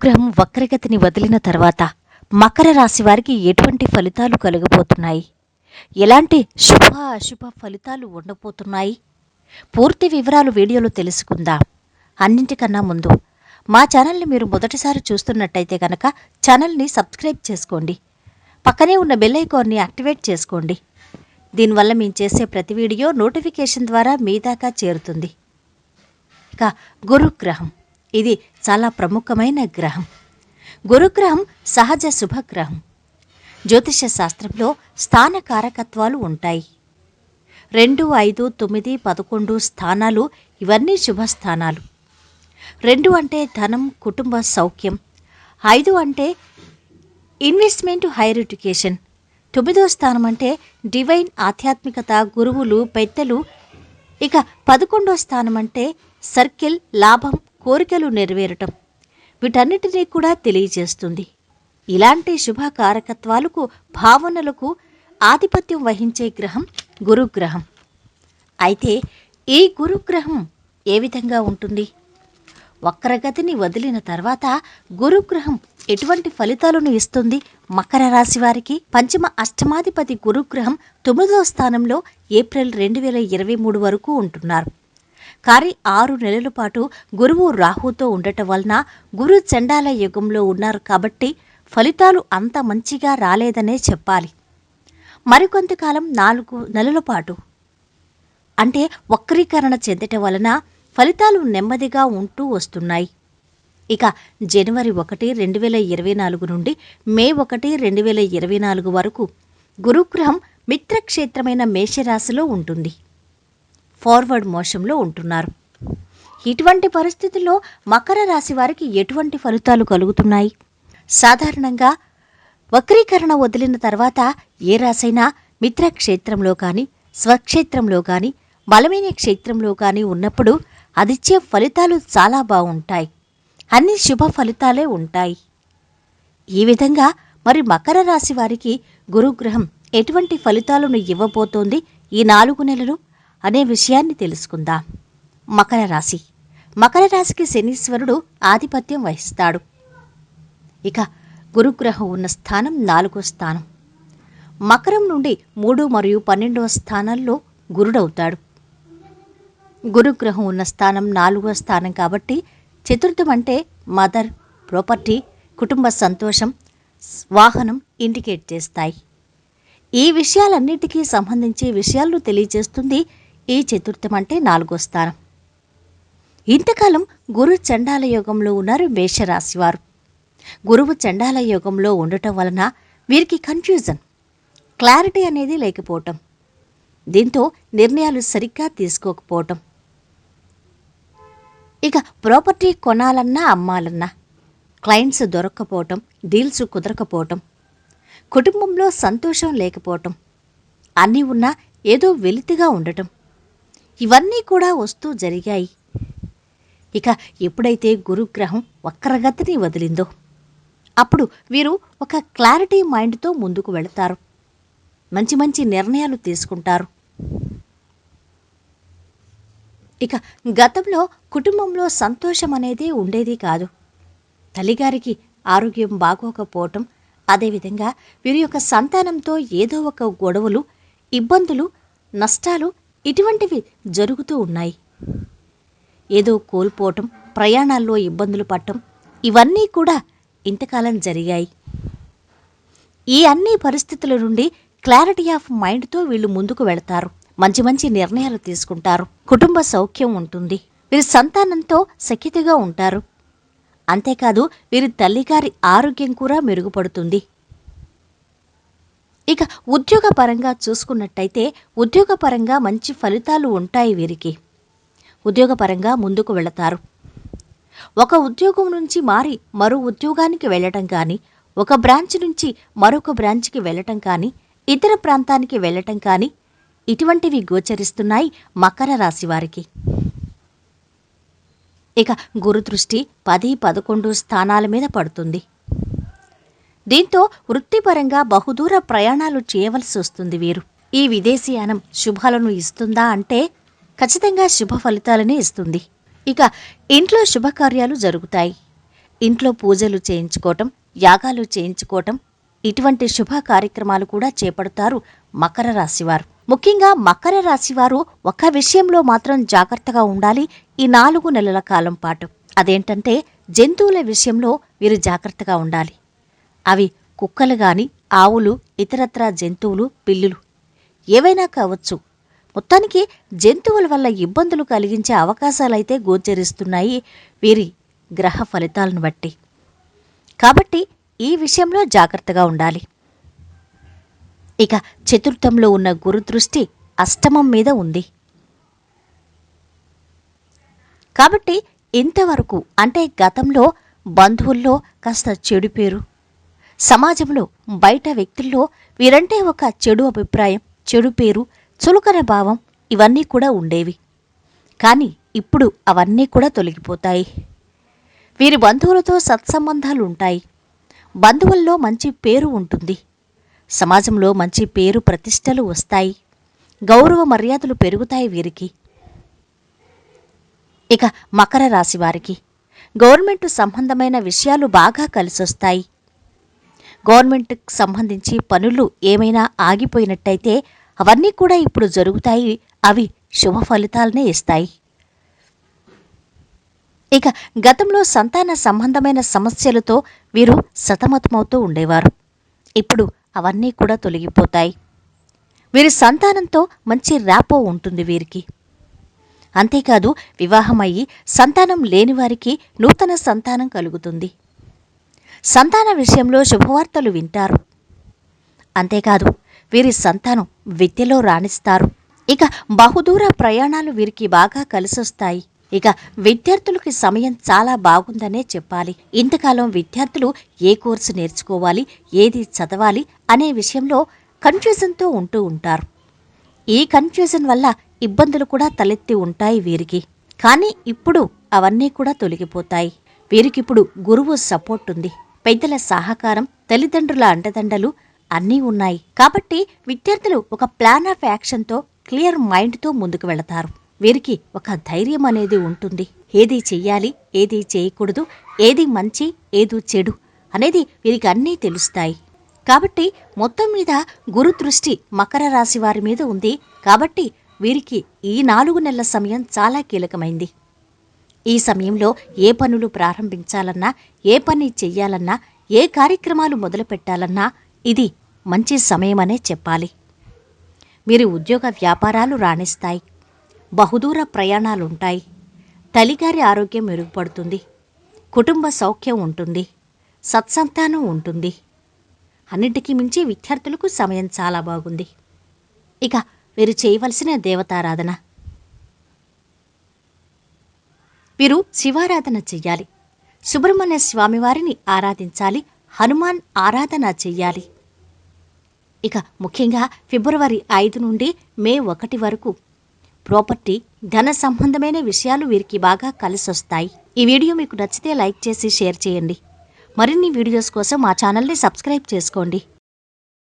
శుక్రగ్రహం వక్రగతిని వదిలిన తర్వాత మకర రాశి వారికి ఎటువంటి ఫలితాలు కలగబోతున్నాయి? ఎలాంటి శుభ అశుభ ఫలితాలు ఉండబోతున్నాయి? పూర్తి వివరాలు వీడియోలో తెలుసుకుందాం. అన్నింటికన్నా ముందు మా ఛానల్ని మీరు మొదటిసారి చూస్తున్నట్టయితే కనుక ఛానల్ని సబ్స్క్రైబ్ చేసుకోండి. పక్కనే ఉన్న బెల్ ఐకాన్ని యాక్టివేట్ చేసుకోండి. దీనివల్ల మేము చేసే ప్రతి వీడియో నోటిఫికేషన్ ద్వారా మీ దాకా చేరుతుంది. ఇక గురుగ్రహం. ఇది చాలా ప్రముఖమైన గ్రహం. గురుగ్రహం సహజ శుభగ్రహం. జ్యోతిష శాస్త్రంలో స్థాన కారకత్వాలు ఉంటాయి. రెండు ఐదు తొమ్మిది పదకొండు స్థానాలు ఇవన్నీ శుభస్థానాలు. రెండు అంటే ధనం కుటుంబ సౌఖ్యం. ఐదు అంటే ఇన్వెస్ట్మెంట్ హైయర్ ఎడ్యుకేషన్. తొమ్మిదో స్థానం అంటే డివైన్ ఆధ్యాత్మికత గురువులు పెద్దలు. ఇక పదకొండో స్థానం అంటే సర్కిల్ లాభం కోరికలు నెరవేరటం వీటన్నిటినీ కూడా తెలియజేస్తుంది. ఇలాంటి శుభ కారకత్వాలకు భావనలకు ఆధిపత్యం వహించే గ్రహం గురుగ్రహం. అయితే ఈ గురుగ్రహం ఏ విధంగా ఉంటుంది? వక్రగతిని వదిలిన తర్వాత గురుగ్రహం ఎటువంటి ఫలితాలను ఇస్తుంది? మకర రాశి వారికి పంచమ అష్టమాధిపతి గురుగ్రహం తొమ్మిదో స్థానంలో ఏప్రిల్ రెండు వేల ఇరవై మూడు వరకు ఉంటున్నారు. కానీ ఆరు నెలల పాటు గురువు రాహుతో ఉండటం వలన గురు చండాల యుగంలో ఉన్నారు కాబట్టి ఫలితాలు అంత మంచిగా రాలేదనే చెప్పాలి. మరికొంతకాలం నాలుగు నెలల పాటు. అంటే వక్రీకరణ చెందటం వలన ఫలితాలు నెమ్మదిగా ఉంటూ వస్తున్నాయి. ఇక జనవరి ఒకటి రెండు వేల ఇరవై నాలుగు నుండి మే ఒకటి రెండు వేల ఇరవై నాలుగు వరకు గురుగ్రహం మిత్రక్షేత్రమైన మేషరాశిలో ఉంటుంది. ఫార్వర్డ్ మోషంలో ఉంటున్నారు. ఇటువంటి పరిస్థితుల్లో మకర రాశి వారికి ఎటువంటి ఫలితాలు కలుగుతున్నాయి? సాధారణంగా వక్రీకరణ వదిలిన తర్వాత ఏ రాశైనా మిత్రక్షేత్రంలో కానీ స్వక్షేత్రంలో కానీ బలమైన క్షేత్రంలో కానీ ఉన్నప్పుడు అదిచ్చే ఫలితాలు చాలా బాగుంటాయి. అన్ని శుభ ఫలితాలే ఉంటాయి. ఈ విధంగా మరి మకర రాశి వారికి గురుగ్రహం ఎటువంటి ఫలితాలను ఇవ్వబోతోంది ఈ నాలుగు నెలలు? అనే విషయాన్ని తెలుసుకుందాం. మకర రాశి. మకర రాశికి శనీశ్వరుడు ఆధిపత్యం వహిస్తాడు. ఇక గురుగ్రహం ఉన్న స్థానం నాలుగో స్థానం. మకరం నుండి మూడు మరియు పన్నెండవ స్థానాల్లో గురుడవుతాడు. గురుగ్రహం ఉన్న స్థానం నాలుగో స్థానం కాబట్టి చతుర్థం అంటే మదర్ ప్రాపర్టీ కుటుంబ సంతోషం వాహనం ఇండికేట్ చేస్తాయి. ఈ విషయాలన్నిటికీ సంబంధించి విషయాలను తెలియజేస్తుంది ఈ చతుర్థం అంటే నాలుగో స్థానం. ఇంతకాలం గురు చండాల యోగంలో ఉన్నారు మేషరాశివారు. గురువు చండాల యోగంలో ఉండటం వలన వీరికి కన్ఫ్యూజన్ క్లారిటీ అనేది లేకపోవటం దీంతో నిర్ణయాలు సరిగ్గా తీసుకోకపోవటం. ఇక ప్రాపర్టీ కొనాలన్నా అమ్మాలన్నా క్లయింట్స్ దొరక్కపోవటం డీల్స్ కుదరకపోవటం కుటుంబంలో సంతోషం లేకపోవటం అన్నీ ఉన్నా ఏదో వెలితిగా ఉండటం. ఇవన్నీ కూడా వస్తూ జరిగాయి. ఇక ఎప్పుడైతే గురుగ్రహం వక్రగతిని వదిలిందో అప్పుడు వీరు ఒక క్లారిటీ మైండ్తో ముందుకు వెళతారు. మంచి మంచి నిర్ణయాలు తీసుకుంటారు. ఇక గతంలో కుటుంబంలో సంతోషం అనేది ఉండేది కాదు. తల్లిగారికి ఆరోగ్యం బాగోకపోవటం అదేవిధంగా వీరి యొక్క సంతానంతో ఏదో ఒక గొడవలు ఇబ్బందులు నష్టాలు ఇటువంటివి జరుగుతూ ఉన్నాయి. ఏదో కోల్పోవటం ప్రయాణాల్లో ఇబ్బందులు పడటం ఇవన్నీ కూడా ఇంతకాలం జరిగాయి. ఈ అన్ని పరిస్థితుల నుండి క్లారిటీ ఆఫ్ మైండ్తో వీళ్ళు ముందుకు వెళతారు. మంచి మంచి నిర్ణయాలు తీసుకుంటారు. కుటుంబ సౌఖ్యం ఉంటుంది. వీరి సంతానంతో సఖ్యతగా ఉంటారు. అంతేకాదు వీరి తల్లిగారి ఆరోగ్యం కూడా మెరుగుపడుతుంది. ఇక ఉద్యోగపరంగా చూసుకున్నట్టయితే ఉద్యోగపరంగా మంచి ఫలితాలు ఉంటాయి వీరికి. ఉద్యోగపరంగా ముందుకు వెళతారు. ఒక ఉద్యోగం నుంచి మారి మరో ఉద్యోగానికి వెళ్ళటం కానీ ఒక బ్రాంచ్ నుంచి మరొక బ్రాంచ్కి వెళ్ళటం కానీ ఇతర ప్రాంతానికి వెళ్ళటం కానీ ఇటువంటివి గోచరిస్తున్నాయి మకర రాశి వారికి. ఇక గురుదృష్టి పది పదకొండు స్థానాల మీద పడుతుంది. దీంతో వృత్తిపరంగా బహుదూర ప్రయాణాలు చేయవలసి వస్తుంది వీరు. ఈ విదేశీయానం శుభాలను ఇస్తుందా అంటే ఖచ్చితంగా శుభ ఫలితాలనే ఇస్తుంది. ఇక ఇంట్లో శుభకార్యాలు జరుగుతాయి. ఇంట్లో పూజలు చేయించుకోవటం యాగాలు చేయించుకోవటం ఇటువంటి శుభ కార్యక్రమాలు కూడా చేపడతారు మకర రాశివారు. ముఖ్యంగా మకర రాశివారు ఒక విషయంలో మాత్రం జాగ్రత్తగా ఉండాలి ఈ నాలుగు నెలల కాలం పాటు. అదేంటంటే జంతువుల విషయంలో వీరు జాగ్రత్తగా ఉండాలి. అవి కుక్కలు గాని ఆవులు ఇతరత్రా జంతువులు పిల్లులు. ఏవైనా కావచ్చు. మొత్తానికి జంతువుల వల్ల ఇబ్బందులు కలిగించే అవకాశాలైతే గోచరిస్తున్నాయి వీరి గ్రహ ఫలితాలను బట్టి. కాబట్టి ఈ విషయంలో జాగ్రత్తగా ఉండాలి. ఇక చతుర్థంలో ఉన్న గురు దృష్టి అష్టమం మీద ఉంది. కాబట్టి ఇంతవరకు అంటే గతంలో బంధువుల్లో కాస్త చెడు పేరు సమాజంలో బయట వ్యక్తుల్లో వీరంటే ఒక చెడు అభిప్రాయం చెడు పేరు చులకన భావం ఇవన్నీ కూడా ఉండేవి. కానీ ఇప్పుడు అవన్నీ కూడా తొలగిపోతాయి. వీరి బంధువులతో సత్సంబంధాలు ఉంటాయి బంధువుల్లో మంచి పేరు ఉంటుంది. సమాజంలో మంచి పేరు ప్రతిష్టలు వస్తాయి. గౌరవ మర్యాదలు పెరుగుతాయి వీరికి. ఇక మకర రాశి వారికి. గవర్నమెంట్ సంబంధమైన విషయాలు బాగా కలిసొస్తాయి. గవర్నమెంట్కి సంబంధించి పనులు ఏమైనా ఆగిపోయినట్టయితే అవన్నీ కూడా ఇప్పుడు జరుగుతాయి. అవి శుభ ఫలితాలనే ఇస్తాయి. ఇక గతంలో సంతాన సంబంధమైన సమస్యలతో వీరు సతమతమవుతూ ఉండేవారు. ఇప్పుడు అవన్నీ కూడా తొలగిపోతాయి. వీరి సంతానంతో మంచి ర్యాపో ఉంటుంది వీరికి. అంతేకాదు వివాహమయ్యి సంతానం లేని వారికి నూతన సంతానం కలుగుతుంది. సంతాన విషయంలో శుభవార్తలు వింటారు. అంతేకాదు వీరి సంతానం విద్యలో రాణిస్తారు. ఇక బహుదూర ప్రయాణాలు వీరికి బాగా కలిసొస్తాయి. ఇక విద్యార్థులకి సమయం చాలా బాగుందనే చెప్పాలి. ఇంతకాలం విద్యార్థులు ఏ కోర్సు నేర్చుకోవాలి ఏది చదవాలి అనే విషయంలో కన్ఫ్యూజన్తో ఉంటూ ఉంటారు. ఈ కన్ఫ్యూజన్ వల్ల ఇబ్బందులు కూడా తలెత్తి ఉంటాయి వీరికి. కానీ ఇప్పుడు అవన్నీ కూడా తొలగిపోతాయి. వీరికిప్పుడు గురువు సపోర్ట్ ఉంది. పెద్దల సహకారం తల్లిదండ్రుల అండదండలు అన్నీ ఉన్నాయి. కాబట్టి విద్యార్థులు ఒక ప్లాన్ ఆఫ్ యాక్షన్తో క్లియర్ మైండ్తో ముందుకు వెళతారు. వీరికి ఒక ధైర్యం అనేది ఉంటుంది. ఏది చెయ్యాలి ఏది చేయకూడదు ఏది మంచి ఏది చెడు అనేది వీరికి అన్నీ తెలుస్తాయి. కాబట్టి మొత్తం మీద గురు దృష్టి మకర రాశి వారి మీద ఉంది. కాబట్టి వీరికి ఈ నాలుగు నెలల సమయం చాలా కీలకమైంది. ఈ సమయంలో ఏ పనులు ప్రారంభించాలన్నా ఏ పని చెయ్యాలన్నా ఏ కార్యక్రమాలు మొదలుపెట్టాలన్నా ఇది మంచి సమయమనే చెప్పాలి. మీరు ఉద్యోగ వ్యాపారాలు రాణిస్తాయి. బహుదూర ప్రయాణాలుంటాయి. తల్లిగారి ఆరోగ్యం మెరుగుపడుతుంది. కుటుంబ సౌఖ్యం ఉంటుంది. సత్సంతానం ఉంటుంది. అన్నిటికీ మించి విద్యార్థులకు సమయం చాలా బాగుంది. ఇక వీరు చేయవలసిన దేవతారాధన. వీరు శివారాధన చెయ్యాలి. సుబ్రహ్మణ్య స్వామివారిని ఆరాధించాలి. హనుమాన్ ఆరాధన చెయ్యాలి. ఇక ముఖ్యంగా ఫిబ్రవరి ఐదు నుండి మే ఒకటి వరకు ప్రాపర్టీ ధన సంబంధమైన విషయాలు వీరికి బాగా కలిసొస్తాయి. ఈ వీడియో మీకు నచ్చితే లైక్ చేసి షేర్ చేయండి. మరిన్ని వీడియోస్ కోసం మా ఛానల్ని సబ్స్క్రైబ్ చేసుకోండి.